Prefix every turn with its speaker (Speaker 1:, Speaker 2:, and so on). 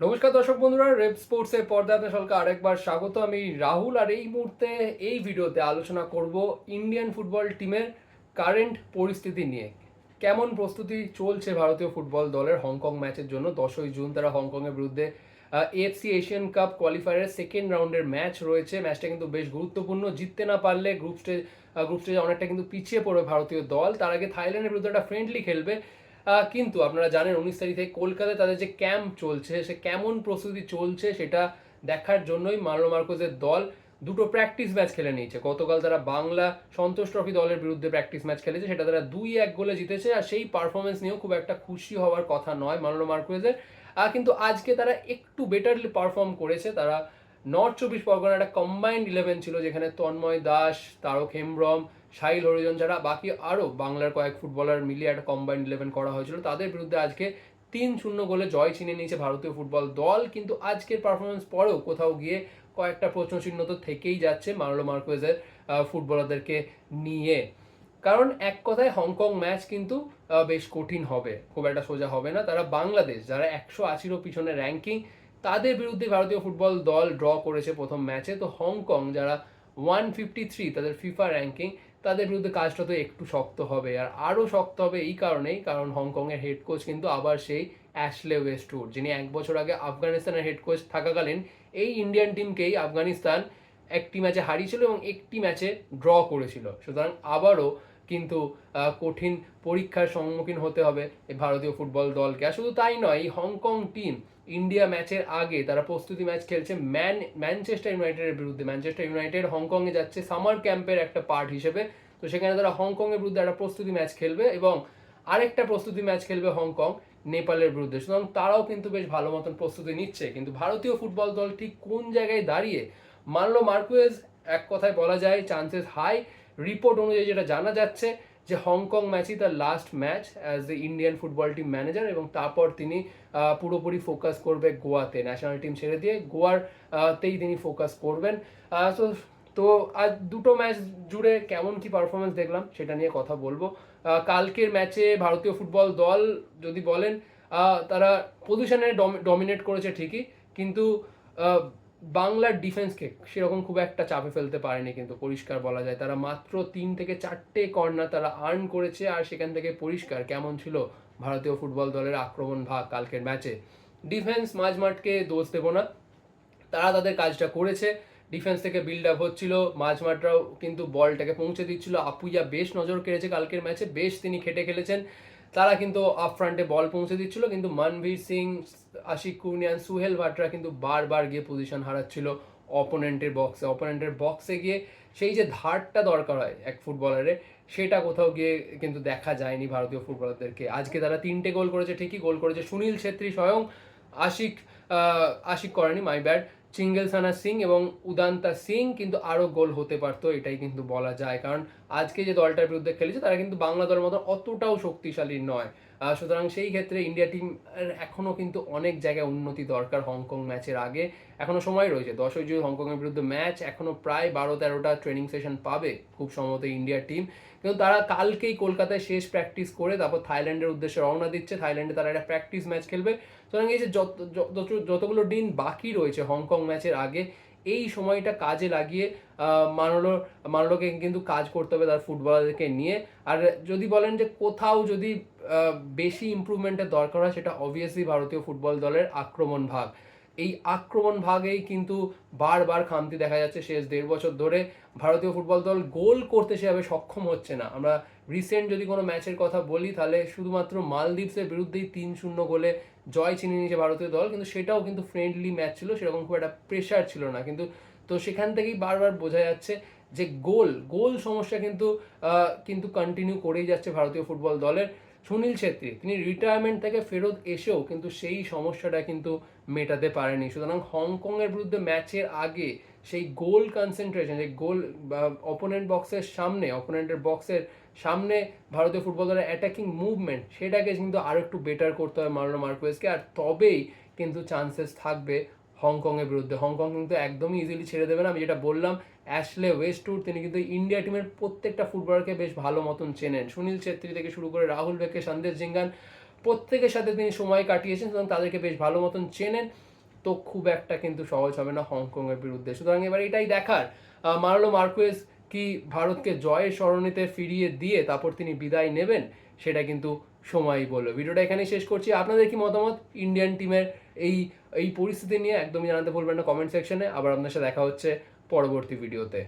Speaker 1: নমস্কার দর্শক বন্ধুরা, রেপ স্পোর্টসের আপনার সকলকে আরেকবার স্বাগত। আমি রাহুল আর এই মুহূর্তে এই ভিডিওতে আলোচনা করব ইন্ডিয়ান ফুটবল টিমের কারেন্ট পরিস্থিতি নিয়ে। কেমন প্রস্তুতি চলছে ভারতীয় ফুটবল দলের হংকং ম্যাচের জন্য? দশই জুন তারা হংকংয়ের বিরুদ্ধে এএফসি এশিয়ান কাপ কোয়ালিফায়ারের সেকেন্ড রাউন্ডের ম্যাচ রয়েছে। ম্যাচটা কিন্তু বেশ গুরুত্বপূর্ণ, জিততে না পারলে গ্রুপ স্টেজ গ্রুপ স্টেজে অনেকটা কিন্তু পিছিয়ে পড়বে ভারতীয় দল। তার আগে থাইল্যান্ডের বিরুদ্ধে একটা ফ্রেন্ডলি খেলবে কিন্তু আপনারা জানেন উনিশ তারিখ কলকাতায় তাদের যে ক্যাম্প চলছে, সে কেমন প্রস্তুতি চলছে সেটা দেখার জন্যই মার্লো মার্কোজের দল। দুটো প্র্যাকটিস ম্যাচ খেলে নিয়েছে। গতকাল তারা বাংলা সন্তোষ ট্রফি দলের বিরুদ্ধে প্র্যাকটিস ম্যাচ খেলেছে, সেটা তারা দুই এক গোলে জিতেছে আর সেই পারফরমেন্স নিয়েও খুব একটা খুশি হওয়ার কথা নয় মার্লো মার্কোজের। কিন্তু আজকে তারা একটু বেটারলি পারফর্ম করেছে। তারা নর্থ চব্বিশ পরগনা একটা কম্বাইন্ড ইলেভেন ছিল, যেখানে তন্ময় দাস, তারক হেমব্রম, সাহিল হরিজন ছাড়া বাকি আরও বাংলার কয়েক ফুটবলার মিলিয়ে একটা কম্বাইন্ড ইলেভেন করা হয়েছিল। তাদের বিরুদ্ধে আজকে তিন শূন্য গোলে জয় ছিনে নিয়েছে ভারতীয় ফুটবল দল, কিন্তু আজকের পারফরমেন্স পরেও কোথাও গিয়ে কয়েকটা প্রশ্নচিহ্ন তো থেকেই যাচ্ছে মার্লো মার্কোয়েজের ফুটবলারদেরকে নিয়ে। কারণ এক কথায় হংকং ম্যাচ কিন্তু বেশ কঠিন হবে, খুব একটা সোজা হবে না। তারা বাংলাদেশ, যারা একশো আশিরও পিছনে র্যাঙ্কিং তাদের বিরুদ্ধে ভারতীয় ফুটবল দল ড্র করেছে প্রথম ম্যাচে। তো হংকং যারা ওয়ান ফিফটি থ্রি তাদের ফিফা র্যাঙ্কিং তাদের বিরুদ্ধে কাজটা তো একটু শক্ত হবে। আর আরও শক্ত হবে এই কারণেই, কারণ হংকংয়ের হেড কোচ কিন্তু আবার সেই অ্যাশলে ওয়েস্টউড যিনি এক বছর আগে আফগানিস্তানের হেড কোচ থাকাকালীন এই ইন্ডিয়ান টিমকেই আফগানিস্তান একটি ম্যাচে হারিয়েছিল এবং একটি ম্যাচে ড্র করেছিল। সুতরাং আবারও কিন্তু কঠিন পরীক্ষার সম্মুখীন হতে হবে ভারতীয় ফুটবল দলকে। আর শুধু তাই নয়, এই হংকং টিম ইন্ডিয়া ম্যাচের আগে তারা প্রস্তুতি ম্যাচ খেলছে ম্যান, ম্যানচেস্টার ইউনাইটেডের বিরুদ্ধে। ম্যানচেস্টার ইউনাইটেড হংকংয়ে যাচ্ছে সামার ক্যাম্পের একটা পার্ট হিসেবে। তো সেখানে তারা হংকংয়ের বিরুদ্ধে একটা প্রস্তুতি ম্যাচ খেলবে এবং আরেকটা প্রস্তুতি ম্যাচ খেলবে হংকং, নেপালের বিরুদ্ধে। সুতরাং তারাও কিন্তু বেশ ভালো মতন প্রস্তুতি নিচ্ছে। কিন্তু ভারতীয় ফুটবল দল ঠিক কোন জায়গায় দাঁড়িয়ে মানলো মার্কুয়েজ? এক কথায় বলা যায়, চান্সেস হাই। রিপোর্ট অনুযায়ী যেটা জানা যাচ্ছে যে হংকং ম্যাচই তার last match as the Indian football team manager এবং তারপর তিনি পুরোপুরি ফোকাস করবে গোয়াতে। ন্যাশনাল টিম ছেড়ে দিয়ে গোয়ার তেই তিনি ফোকাস করবেন। তো তো আজ দুটো ম্যাচ জুড়ে কেমন কি পারফরমেন্স দেখলাম সেটা নিয়ে কথা বলব। কালকের ম্যাচে ভারতীয় ফুটবল দল যদি বলেন তারা পজিশনে ডমিনেট করেছে ঠিকই। কিন্তু বাংলার ডিফেন্সকে সেরকম খুব একটা চাপে ফেলতে পারেনি কিন্তু, পরিষ্কার বলা যায়। তারা মাত্র তিন থেকে চারটে কর্নার তারা আর্ন করেছে আর সেখান থেকে পরিষ্কার কেমন ছিল ভারতীয় ফুটবল দলের আক্রমণ ভাগ কালকের ম্যাচে ডিফেন্স মাঝমাঠকে দোষ দেবো না। তারা তাদের কাজটা করেছে। ডিফেন্স থেকে বিল্ড আপ হচ্ছিল। মাঝমাঠরাও কিন্তু বলটাকে পৌঁছে দিচ্ছিল। আপুইয়া বেশ নজর কেড়েছে কালকের ম্যাচে বেশ তিনি খেটে খেলেছেন। তারা কিন্তু আপ ফ্রন্টে বল পৌঁছে দিচ্ছিল, কিন্তু মনভীর সিং, আশিক কুর্নিয়ান সুহেল ভাটরা কিন্তু বারবার গিয়ে পজিশন হারাচ্ছিল অপোনেন্টের বক্সে অপোনেন্টের বক্সে গিয়ে সেই যে ধারটা দরকার হয় এক ফুটবলারের সেটা কোথাও গিয়ে কিন্তু দেখা যায়নি ভারতীয় ফুটবলারদেরকে আজকে তারা তিনটে গোল করেছে, ঠিকই গোল করেছে সুনীল ছেত্রী স্বয়ং আশিক আশিক করেনি মাই ব্যাড চিঙ্গেলসানা সিং এবং উদান্তা সিং কিন্তু আরও গোল হতে পারতো, এটাই কিন্তু বলা যায়। কারণ আজকে যে দলটার বিরুদ্ধে খেলেছে, তারা কিন্তু বাংলা দলের মতো অতটাও শক্তিশালী নয়। সুতরাং সেই ক্ষেত্রে ইন্ডিয়া টিম এখনও কিন্তু অনেক জায়গায় উন্নতি দরকার হংকং ম্যাচের আগে। এখনও সময় রয়েছে। দশই জুন হংকংয়ের বিরুদ্ধে ম্যাচ। এখনও প্রায় বারো তেরোটা ট্রেনিং সেশন পাবে খুব সম্ভবত ইন্ডিয়া টিম। কিন্তু তারা কালকেই কলকাতায় শেষ প্র্যাকটিস করে, তারপর থাইল্যান্ডের উদ্দেশ্যে রওনা দিচ্ছে। থাইল্যান্ডে তারা একটা প্র্যাকটিস ম্যাচ খেলবে। সুতরাং এই যে যত, যত- যত- যতগুলো দিন বাকি রয়েছে হংকং ম্যাচের আগে, এই সময়টা কাজে লাগিয়ে মানলো, মানলোকে কিন্তু কাজ করতে হবে তার ফুটবলারদেরকে নিয়ে। আর যদি বলেন যে কোথাও যদি বেশি ইমপ্রুভমেন্টের দরকার হয় সেটা অবভিয়াসলি ভারতীয় ফুটবল দলের আক্রমণ ভাগ। এই আক্রমণ ভাগেই কিন্তু বারবার খামতি দেখা যাচ্ছে শেষ দেড় বছর ধরে। ভারতীয় ফুটবল দল গোল করতে সেভাবে সক্ষম হচ্ছে না। আমরা রিসেন্ট যদি কোনো ম্যাচের কথা বলি, তাহলে শুধুমাত্র মালদ্বীপসের বিরুদ্ধেই তিন শূন্য গোলে জয় চিনে নিয়েছে ভারতীয় দল। কিন্তু সেটাও কিন্তু ফ্রেন্ডলি ম্যাচ ছিল, সেরকম খুব একটা প্রেশার ছিল না। কিন্তু তো সেখান থেকেই বারবার বোঝা যাচ্ছে যে গোল গোল সমস্যা কিন্তু কিন্তু কন্টিনিউ করেই যাচ্ছে ভারতীয় ফুটবল দলের। সুনীল ছেত্রী, তিনি রিটায়ারমেন্ট থেকে ফেরত এসেও কিন্তু সেই সমস্যাটা কিন্তু মেটাতে পারেনি। সুতরাং হংকংয়ের বিরুদ্ধে ম্যাচের আগে সেই গোল কনসেন্ট্রেশন সেই গোল অপোনেন্ট বক্সের সামনে অপোনেন্টের বক্সের সামনে ভারতীয় ফুটবল দলের অ্যাটাকিং মুভমেন্ট সেটাকে কিন্তু আরও একটু বেটার করতে হবে মার্লো মার্কোয়েসকে আর তবেই কিন্তু চান্সেস থাকবে হংকংয়ের বিরুদ্ধে। হংকং কিন্তু একদমই ইজিলি ছেড়ে দেবে না। আমি যেটা বললাম অ্যাশলে ওয়েস্ট ওয়েস্টউড তিনি কিন্তু ইন্ডিয়া টিমের প্রত্যেকটা ফুটবলারকে বেশ ভালো মতন চেনেন। সুনীল ছেত্রী থেকে শুরু করে রাহুল বেকে সন্দেশ জিঙ্গান, প্রত্যেকের সাথে তিনি সময় কাটিয়েছেন, সুতরাং তাদেরকে বেশ ভালো মতন চেনেন। তো খুব একটা কিন্তু সহজ হবে না হংকংয়ের বিরুদ্ধে। সুতরাং এবার এটাই দেখার। মারলো মার্লো মার্কুয়েস কি ভারতকে জয়ের স্মরণীতে ফিরিয়ে দিয়ে তারপর তিনি বিদায় নেবেন, সেটা কিন্তু সময়ই বলবে। ভিডিওটা এখানেই শেষ করছি। আপনাদের কি মতামত? ইন্ডিয়ান টিমের এই এই পরিস্থিতি নিয়ে একদমই জানাতে ভুলবেন না কমেন্ট সেকশনে। আবার আপনার সাথে দেখা হচ্ছে পরবর্তী ভিডিওতে।